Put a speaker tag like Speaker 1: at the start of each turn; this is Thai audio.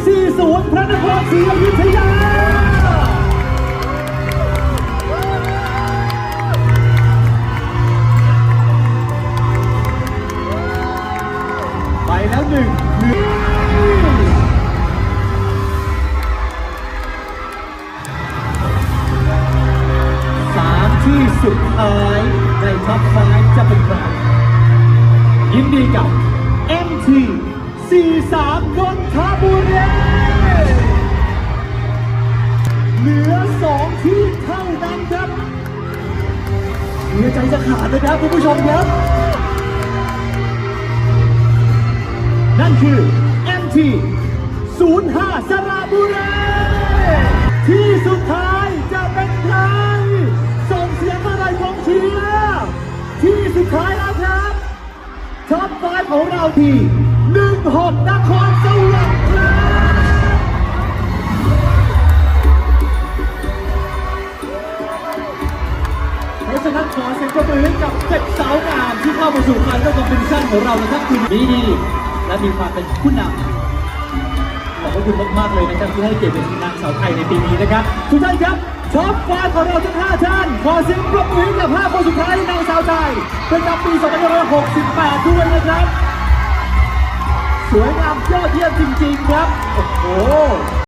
Speaker 1: 40 พระนครศรีอยุธยา ไปแล้วหนึ่งสามที่สุดท้ายในท็อปไฟจะเป็นใครยินดีกับ MT 43นนทบุรีเหลือสองที่เท่านั้นครับเหลือใจจะขาดเลยครับคุณผู้ชมครับ นั่นคือ MT 05 สระบุรีที่สุดท้ายจะเป็นใครส่งเสียงมาหน่องเชียร์ที่สุดท้ายแล้วครับท็อปไฟของเราที่ 16นครสวรรค์ครับเพราะฉะนั้นขอเสียงปรบมือให้กับเจ็ดสาวงามที่เข้ามาสู่การเลือกคอมเพนชั่นของเราในค่ำคืนนี้ดีและมีความเป็นผู้นำขอบคุณมากๆเลยนะครับที่ให้เกียรติเป็นนางสาวไทยในปีนี้นะครับทุกท่านครับท็อปฟว์ของเราทั้ง5ท่านขอเสียงปรบมือให้กับ 5 คนสุดท้ายนางสาวไทยประจำปี 2568 ด้วยนะครับ สวยงามยอดเยี่ยมจริง ๆ ครับ โอ้โห